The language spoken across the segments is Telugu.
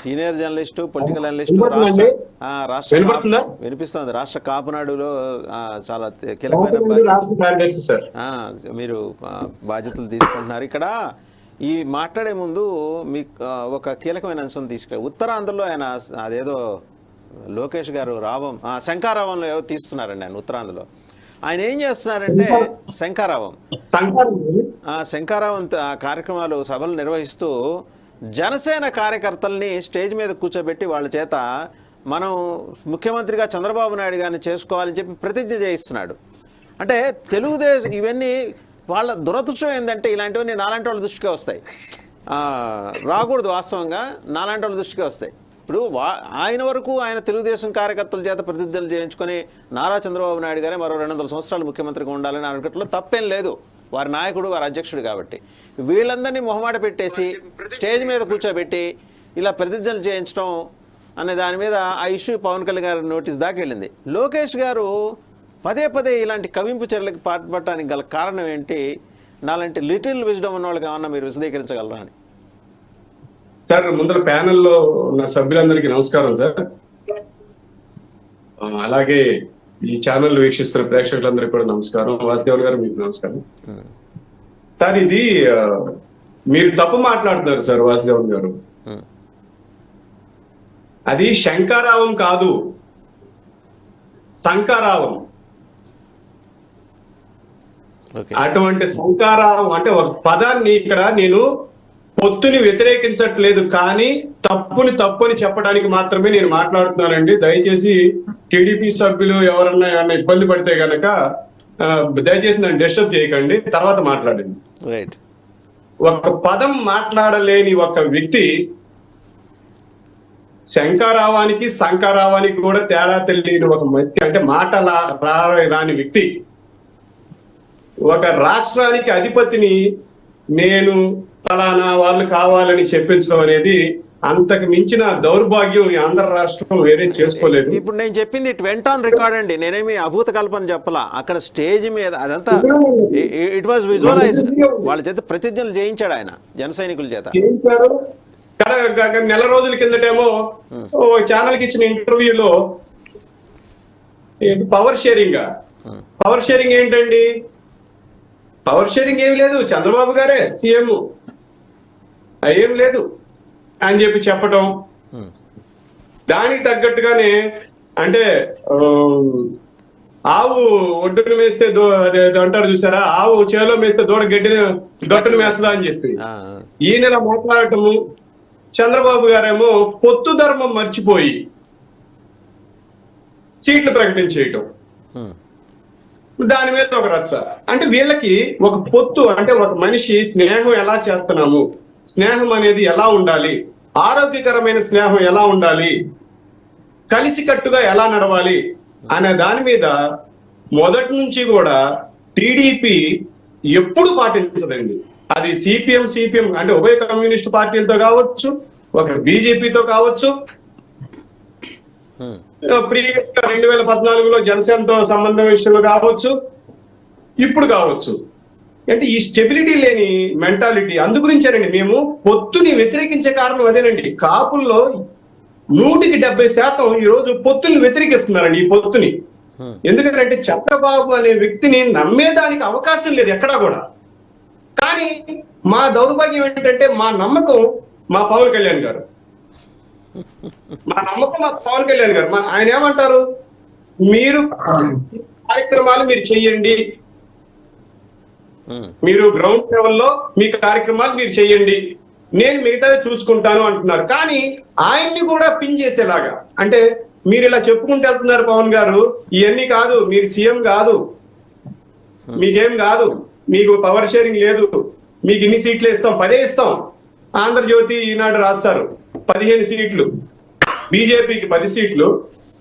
Senior journalist political analyst? రాష్ట్ర? వినిపిస్తుంది. రాష్ట్ర కాపునాడులో చాలా కీలకమైన మీరు బాధ్యతలు తీసుకుంటున్నారు. ఇక్కడ ఈ మాట్లాడే ముందు మీకు ఒక కీలకమైన అంశం తీసుకెళ్ళి ఉత్తరాంధ్రలో ఆయన అదేదో లోకేష్ గారు రావం ఆ, శంకారావంలో ఏవో తీస్తున్నారండి ఆయన ఉత్తరాంధ్రలో? ఆయన ఏం చేస్తున్నారంటే శంకారావం. శంకారావం? కార్యక్రమాలు సభలు నిర్వహిస్తూ జనసేన కార్యకర్తల్ని స్టేజ్ మీద కూర్చోబెట్టి వాళ్ళ చేత మనం ముఖ్యమంత్రిగా చంద్రబాబు నాయుడు గారిని చేసుకోవాలని చెప్పి ప్రతిజ్ఞ చేయిస్తున్నాడు. అంటే తెలుగుదేశం ఇవన్నీ వాళ్ళ దురదృష్టం ఏంటంటే ఇలాంటివన్నీ నాలాంటి వాళ్ళ దృష్టికే వస్తాయి. రాకూడదు వాస్తవంగా నాలాంటి వాళ్ళ దృష్టికే వస్తాయి. ఇప్పుడు వా ఆయన వరకు ఆయన తెలుగుదేశం కార్యకర్తల చేత ప్రతిజ్ఞలు చేయించుకొని నారా చంద్రబాబు నాయుడు గారే మరో రెండు వందల సంవత్సరాలు ముఖ్యమంత్రిగా ఉండాలని అనుకోవట్లో తప్పేం లేదు. వారి నాయకుడు వారి అధ్యక్షుడు కాబట్టి. వీళ్ళందరినీ మొహమాట పెట్టేసి స్టేజ్ మీద కూర్చోబెట్టి ఇలా ప్రతిజ్ఞలు చేయించడం అనే దాని మీద ఆ ఇష్యూ పవన్ కళ్యాణ్ గారి నోటీస్ దాకా వెళ్ళింది. లోకేష్ గారు పదే పదే ఇలాంటి కవింపు చర్యలకు పాటుపడటానికి గల కారణం ఏంటి? నాలాంటి లిటిల్ విజ్డమ్ ఉన్న వాళ్ళకి ఏమన్నా మీరు విశదీకరించగలరా అని. సార్ ముందర ప్యానెల్లో ఉన్న సభ్యులందరికీ నమస్కారం సార్. అలాగే ఈ ఛానల్ వీక్షిస్తున్న ప్రేక్షకులందరికీ కూడా నమస్కారం. వాసుదేవన్ గారు మీకు నమస్కారం. సార్ ఇది మీరు తప్పు మాట్లాడుతున్నారు సార్ వాసుదేవన్ గారు. అది శంకారావం కాదు. శంకారావం అటువంటి శంకారావం అంటే ఒక పదాన్ని ఇక్కడ నేను పొత్తుని వ్యతిరేకించట్లేదు కానీ తప్పుని తప్పుని చెప్పడానికి మాత్రమే నేను మాట్లాడుతున్నానండి. దయచేసి టీడీపీ సభ్యులు ఎవరన్నా ఏమన్నా ఇబ్బంది పడితే గనక దయచేసి నన్ను డిస్టర్బ్ చేయకండి. తర్వాత మాట్లాడండి. రైట్ ఒక పదం మాట్లాడలేని ఒక వ్యక్తి శంకారావానికి శంకారావానికి కూడా తేడా తెలియని ఒక వ్యక్తి అంటే మాట రాని వ్యక్తి. ఒక రాష్ట్రానికి అధిపతిని నేను ఫలానా వాళ్ళు కావాలని చెప్పించడం అనేది అంతకు మించిన దౌర్భాగ్యం ఈ ఆంధ్ర రాష్ట్రం వేరే చేసుకోలేదు. ఇప్పుడు నేను చెప్పింది ఇట్ వెంట ఆన్ రికార్డ్ అండి. నేనేమి అభూత కల్పన చెప్పలా. అక్కడ స్టేజ్ మీద అదంతా ఇట్ వాజ్ విజువలైజ్ వాళ్ళ చేత ప్రతిజ్ఞలు చేయించాడు ఆయన జన సైనికుల చేత. నెల రోజుల కిందటేమో ఓ ఛానల్కి ఇచ్చిన ఇంటర్వ్యూలో పవర్ షేరింగ్ పవర్ షేరింగ్ ఏంటండి? పవర్ షేరింగ్ ఏమి లేదు. చంద్రబాబు గారే సీఎం ఏం లేదు అని చెప్పి చెప్పటం. దానికి తగ్గట్టుగానే అంటే ఆవు ఒడ్డును మేస్తే అంటారు చూసారా? ఆవు చేలో మేస్తే దూడ గడ్డిని గట్టును మేస్తుందా అని చెప్పి. ఈ నెల మాట్లాడటము చంద్రబాబు గారేమో పొత్తు ధర్మం మర్చిపోయి సీట్లు ప్రకటించేయటం. దాని మీద ఒక రచ్చ. అంటే వీళ్ళకి ఒక పొత్తు అంటే ఒక మనిషి స్నేహం ఎలా చేస్తున్నాము? స్నేహం అనేది ఎలా ఉండాలి? ఆరోగ్యకరమైన స్నేహం ఎలా ఉండాలి? కలిసికట్టుగా ఎలా నడవాలి? అనే దాని మీద మొదటి నుంచి కూడా టీడీపీ ఎప్పుడు పాటించదండి. అది సిపిఎం సిపిఎం అంటే ఉభయ కమ్యూనిస్ట్ పార్టీలతో కావచ్చు ఒక బీజేపీతో కావచ్చు. ఉమ్, ప్రీవియస్గా రెండు వేల పద్నాలుగులో జనసేనతో సంబంధం విషయంలో కావచ్చు. ఇప్పుడు కావచ్చు. అంటే ఈ స్టెబిలిటీ లేని మెంటాలిటీ అందు గురించేనండి మేము పొత్తుని వ్యతిరేకించే కారణం అదేనండి. కాపుల్లో నూటికి డెబ్బై శాతం ఈ రోజు పొత్తుని వ్యతిరేకిస్తున్నారండి ఈ పొత్తుని. ఎందుకంటే చంద్రబాబు అనే వ్యక్తిని నమ్మేదానికి అవకాశం లేదు ఎక్కడా కూడా. కానీ మా దౌర్భాగ్యం ఏంటంటే మా నమ్మకం మా పవన్ కళ్యాణ్ గారు. మా నమ్మకం మా పవన్ కళ్యాణ్ గారు. మా ఆయన ఏమంటారు? మీరు కార్యక్రమాలు మీరు చెయ్యండి ఉమ్, మీరు గ్రౌండ్ లెవెల్లో మీ కార్యక్రమాలు మీరు చేయండి. నేను మిగతావి చూసుకుంటాను అంటున్నారు. కానీ ఆయన్ని కూడా పిన్ చేసేలాగా. అంటే మీరు ఇలా చెప్పుకుంటూ వెళ్తున్నారు పవన్ గారు ఇవన్నీ కాదు మీరు సీఎం కాదు. మీకేం కాదు. మీకు పవర్ షేరింగ్ లేదు. మీకు ఇన్ని సీట్లు ఇస్తాం పదే ఇస్తాం. ఆంధ్రజ్యోతి ఈనాడు రాస్తారు. పదిహేను సీట్లు. బీజేపీకి పది సీట్లు.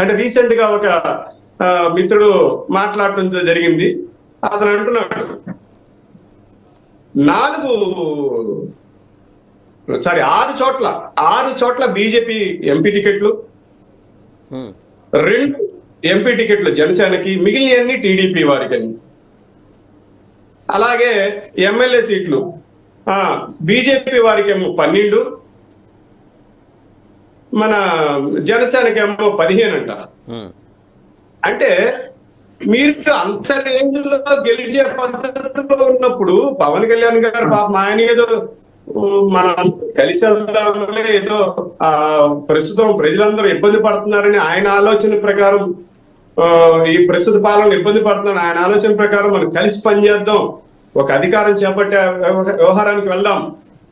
అంటే రీసెంట్గా ఒక మిత్రుడు మాట్లాడటం జరిగింది. అతను అంటున్నాడు నాలుగు సారీ ఆరు చోట్ల ఆరు చోట్ల బీజేపీ ఎంపీ టికెట్లు రెండు ఎంపీ టికెట్లు జనసేనకి మిగిలినవన్నీ టీడీపీ వారికి అలాగే ఎమ్మెల్యే సీట్లు బీజేపీ వారికి ఏమో పన్నెండు మన జనసేనకేమో పదిహేను అంట. అంటే మీరు అంత రేంజ్లో గెలిచే పద్ధతిలో ఉన్నప్పుడు పవన్ కళ్యాణ్ గారు పాపం ఆయన ఏదో మనం కలిసి వెళ్దాంలే ఏదో ఆ ప్రస్తుతం ప్రజలందరూ ఇబ్బంది పడుతున్నారని ఆయన ఆలోచన ప్రకారం ఆ, ఈ ప్రస్తుత పాలన ఇబ్బంది పడుతున్నారు ఆయన ఆలోచన ప్రకారం మనం కలిసి పనిచేద్దాం. ఒక అధికారం చేపట్టే వ్యవహారానికి వెళ్దాం.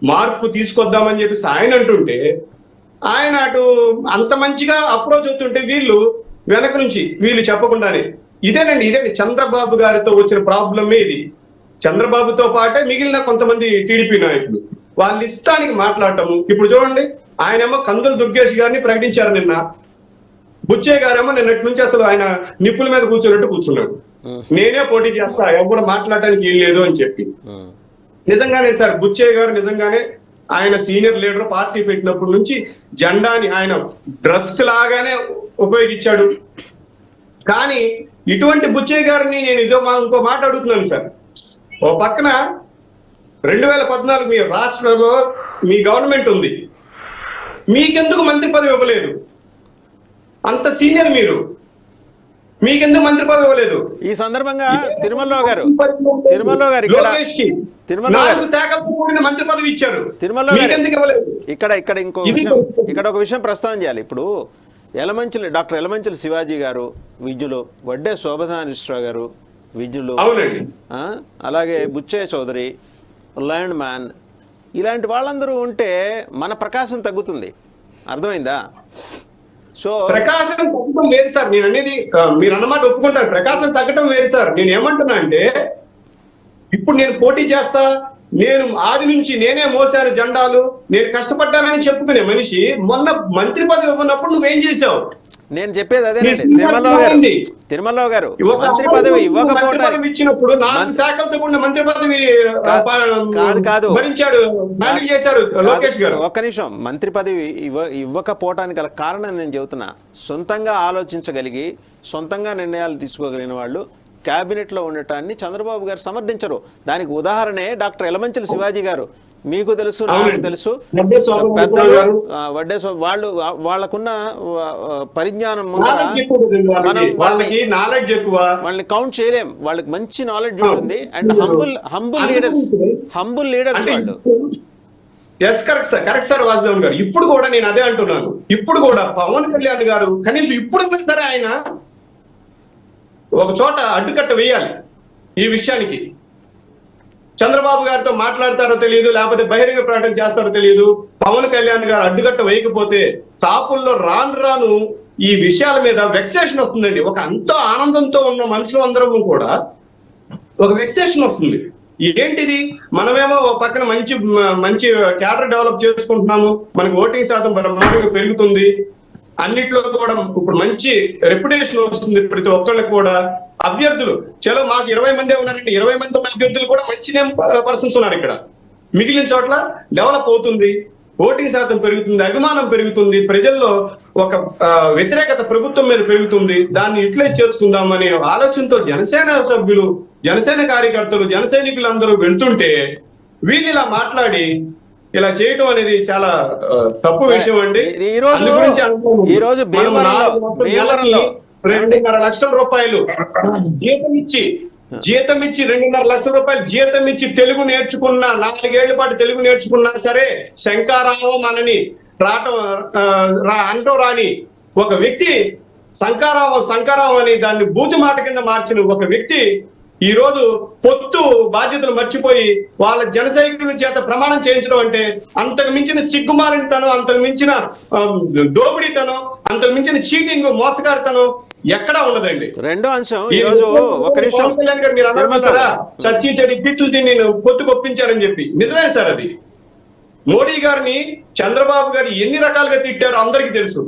మార్పు తీసుకొద్దామని చెప్పేసి ఆయన అంటుంటే ఆయన అటు అంత మంచిగా అప్రోచ్ అవుతుంటే వీళ్ళు వెనక నుంచి వీళ్ళు చెప్పకుండానే ఇదేనండి ఇదే చంద్రబాబు గారితో వచ్చిన ప్రాబ్లమే ఇది. చంద్రబాబుతో పాటే మిగిలిన కొంతమంది టీడీపీ నాయకులు. వాళ్ళ ఇష్టానికి మాట్లాడటము. ఇప్పుడు చూడండి ఆయనేమో కందుల దుర్గేష్ గారిని ప్రకటించారు నిన్న. బుచ్చయ్య గారేమో నిన్నటి నుంచి అసలు ఆయన నిప్పుల మీద కూర్చున్నట్టు కూర్చున్నాడు. నేనే పోటీ చేస్తా ఎవరు మాట్లాడడానికి వీలు లేదు అని చెప్పి. నిజంగానే సార్ బుచ్చయ్య గారు నిజంగానే ఆయన సీనియర్ లీడర్ పార్టీ పెట్టినప్పటి నుంచి జెండాని ఆయన డ్రెస్ లాగానే ఉపయోగించాడు. కానీ ఇటువంటి బుచ్చయ్య గారిని నేను ఇదో ఇంకో మాట అడుగుతున్నాను సార్. ఓ పక్కన రెండు వేల పద్నాలుగు మీ రాష్ట్రంలో మీ గవర్నమెంట్ ఉంది. మీకెందుకు మంత్రి పదవి ఇవ్వలేదు? అంత సీనియర్ మీరు. మీకెందుకు మంత్రి పదవి ఇవ్వలేదు? ఈ సందర్భంగా తిరుమలరావు గారు తిరుమలరావు గారు మంత్రి పదవి ఇచ్చారు. తిరుమలరావు గారు మీకెందుకు ఇవ్వలేదు? ఇక్కడ ఇక్కడ ఇంకో విషయం. ఇక్కడ ఒక విషయం ప్రస్తావన చేయాలి. ఇప్పుడు ఎలమంచిలి డాక్టర్ ఎలమంచిలి శివాజీ గారు విద్యులు వడ్డే శోభనారీశ్వరరావు గారు విద్యులు అలాగే బుచ్చయ్య చౌదరి ల్యాండ్ మ్యాన్ ఇలాంటి వాళ్ళందరూ ఉంటే మన ప్రకాశం తగ్గుతుంది. అర్థమైందా? సో ప్రకాశం తగ్గటం వేరు సార్. నేను అనేది మీరు అన్నమాట ఒప్పుకుంటాను ప్రకాశం తగ్గటం వేరు సార్. నేను ఏమంటున్నా అంటే ఇప్పుడు నేను పోటీ చేస్తా నేను ఆది నుంచి నేనే మోసాను జెండాలు నేను కష్టపడ్డానని చెప్పుకునే మనిషి మొన్న మంత్రి పదవి ఇవ్వనప్పుడు నువ్వేం చేశావు? నేను చెప్పేది శ్రీనివాస్ తిరుమలరావు గారు. తిరుమలరావు గారు మంత్రి పదవి పదవి ఇచ్చినప్పుడు నాలుగు శాఖలతో కూడిన మంత్రి పదవి కాదు, కాదు, చేశారు లోకేష్ గారు. ఒక్క నిమిషం. మంత్రి పదవి ఇవ్వ ఇవ్వకపోవటానికి గల కారణం నేను చెబుతున్నా. సొంతంగా ఆలోచించగలిగి సొంతంగా నిర్ణయాలు తీసుకోగలిగిన వాళ్ళు క్యాబినెట్లో ఉండటాన్ని చంద్రబాబు గారు సమర్థించరు. దానికి ఉదాహరణే డాక్టర్ ఎలమంచిలి శివాజీ గారు. మీకు తెలుసు నాకు. తెలుసు. పెద్దలు వడ్డే వాళ్ళు వాళ్ళకున్న పరిజ్ఞానం. మనం వాళ్ళకి నాలెడ్జ్ ఎక్కువ. వాళ్ళని కౌంట్ చేయలేం. వాళ్ళకి మంచి నాలెడ్జ్ ఉంటుంది. And humble humble leaders humble leaders వాళ్ళు. Yes correct sir. Correct sir Vasudevan garu. ఇప్పుడు కూడా నేను అదే అంటున్నాను. ఇప్పుడు కూడా పవన్ కళ్యాణ్ గారు కనీసం ఇప్పుడు సరే ఆయన ఒక చోట అడ్డుకట్ట వేయాలి ఈ విషయానికి. చంద్రబాబు గారితో మాట్లాడతారో తెలియదు లేకపోతే బహిరంగ ప్రకటన చేస్తారో తెలియదు. పవన్ కళ్యాణ్ గారు అడ్డుకట్ట వేయకపోతే తాపుల్లో రాను రాను ఈ విషయాల మీద వెక్సేషన్ వస్తుందండి. ఒక ఎంతో ఆనందంతో ఉన్న మనుషులు అందరం కూడా ఒక వెక్సేషన్ వస్తుంది. ఏంటిది? మనమేమో ఒక పక్కన మంచి మంచి క్యాడర్ డెవలప్ చేసుకుంటున్నాము. మనకి ఓటింగ్ శాతం పెరుగుతుంది. అన్నిట్లో కూడా ఇప్పుడు మంచి రెప్యుటేషన్ వస్తుంది ప్రతి ఒక్కళ్ళకి కూడా. అభ్యర్థులు చలో మాకు ఇరవై మందే ఉన్నారంటే ఇరవై మంది ఉన్న అభ్యర్థులు కూడా మంచి నేమ్ పర్సన్స్ ఉన్నారు ఇక్కడ. మిగిలిన చోట్ల డెవలప్ అవుతుంది. ఓటింగ్ శాతం పెరుగుతుంది అభిమానం పెరుగుతుంది. ప్రజల్లో ఒక వ్యతిరేకత ప్రభుత్వం మీద పెరుగుతుంది. దాన్ని యూటిలైజ్ చేసుకుందాం అనే ఆలోచనతో జనసేన సభ్యులు జనసేన కార్యకర్తలు జన అందరూ వెళ్తుంటే వీళ్ళు ఇలా మాట్లాడి ఇలా చేయటం అనేది చాలా తప్పు. విషయం అండి ఈ- రోజు-. ఈ రోజు రెండున్నర లక్షల రూపాయలు జీతం ఇచ్చి జీతం ఇచ్చి రెండున్నర లక్షల రూపాయలు జీతం ఇచ్చి తెలుగు నేర్చుకున్న నాలుగేళ్ళ పాటు తెలుగు నేర్చుకున్నా సరే శంకారావం అనని రావటం ఆ, రా అంటూ రాని ఒక వ్యక్తి శంకారావం శంకారావం అని దాన్ని బూతు మాట కింద మార్చిన ఒక వ్యక్తి ఈ రోజు పొత్తు బాధ్యతలు మర్చిపోయి వాళ్ళ జన సైనికుల చేత ప్రమాణం చేయించడం అంటే అంతకు మించిన సిగ్గుమాలినతనం అంతకు మించిన దోపిడీతనం అంతకు మించిన చీటింగ్ మోసగాడితనం ఎక్కడా ఉండదండి. రెండో అంశం ఈ రోజు ఒక నిమిషం పవన్ కళ్యాణ్ గారు మీరు అన్నారు కదా. చచ్చి చెడి తిట్లు తిని నేను పొత్తు కొప్పించారని చెప్పి. నిజమే సార్ అది. మోడీ గారిని చంద్రబాబు గారు ఎన్ని రకాలుగా తిట్టారో అందరికీ తెలుసు.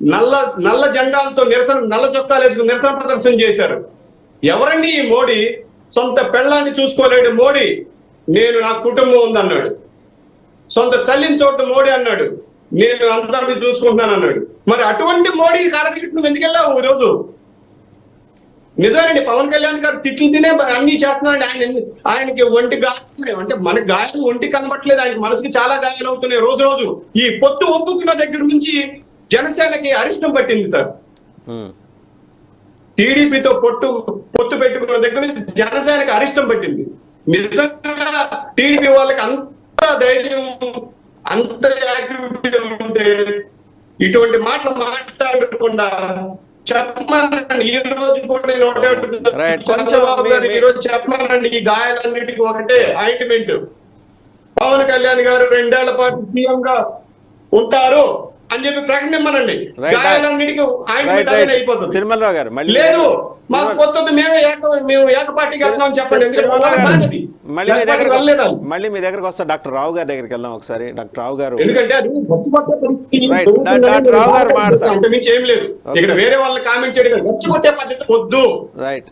నల్ల నల్ల జెండాలతో నిరసన నల్ల చొక్కాలు నిరసన ప్రదర్శన చేశారు. ఎవరండి ఈ మోడీ? సొంత పెళ్ళాన్ని చూసుకోలేడు మోడీ. నేను నా కుటుంబం ఉందన్నాడు. సొంత తల్లిని చూడటం మోడీ అన్నాడు. నేను అందరినీ చూసుకుంటున్నాను అన్నాడు. మరి అటువంటి మోడీ కాడతికి నువ్వు ఎందుకు వెళ్ళావు ఈరోజు? నిజమేనండి పవన్ కళ్యాణ్ గారు తిట్లు తినే అన్ని చేస్తున్నారండి. ఆయన ఆయనకి ఒంటి గాయాలు అంటే మన గాయాలు ఒంటి కనబట్లేదు ఆయనకి మనసుకి చాలా గాయాలు అవుతున్నాయి రోజు రోజు. ఈ పొత్తు ఒప్పుకున్న దగ్గర నుంచి జనసేనకి అరిష్టం పట్టింది సార్. టీడీపీతో పొట్టు పొత్తు పెట్టుకున్న దగ్గర నుంచి జనసేనకి అరిష్టం పట్టింది. నిజంగా టీడీపీ వాళ్ళకి అంత ధైర్యం అంత యాక్టివిటీ ఉంటే ఇటువంటి మాటలు మాట్లాడకుండా చెప్పమనండి. ఈ రోజు చెప్పమనండి. ఈ గాయాలన్నిటికీ ఒకటే ఆయింట్మెంట్ పవన్ కళ్యాణ్ గారు రెండేళ్ళ పాటు సీఎం గా ఉంటారు. అని చెప్పి ప్రకటించమనండి. గాయాలన్నిటికీ అనేది అయిపోతుంది తిరుమలరావు గారు మళ్ళీ లేదు మాకు పొద్దున్న మేమే ఏక మేము ఏకపాటికి వెళ్దాం చెప్పండి. మళ్ళీ మీ దగ్గర? మళ్ళీ మీ దగ్గరకు వస్తా డాక్టర్ రావు గారి దగ్గరికి వెళ్దాం ఒకసారి డాక్టర్ రావు గారు ఎందుకంటే డాక్టర్ రావు గారు మాట్లాడతారు. ఏం లేదు ఇక్కడ. వేరే వాళ్ళని కామెంట్ చేయడం పద్ధతి వద్దు రైట్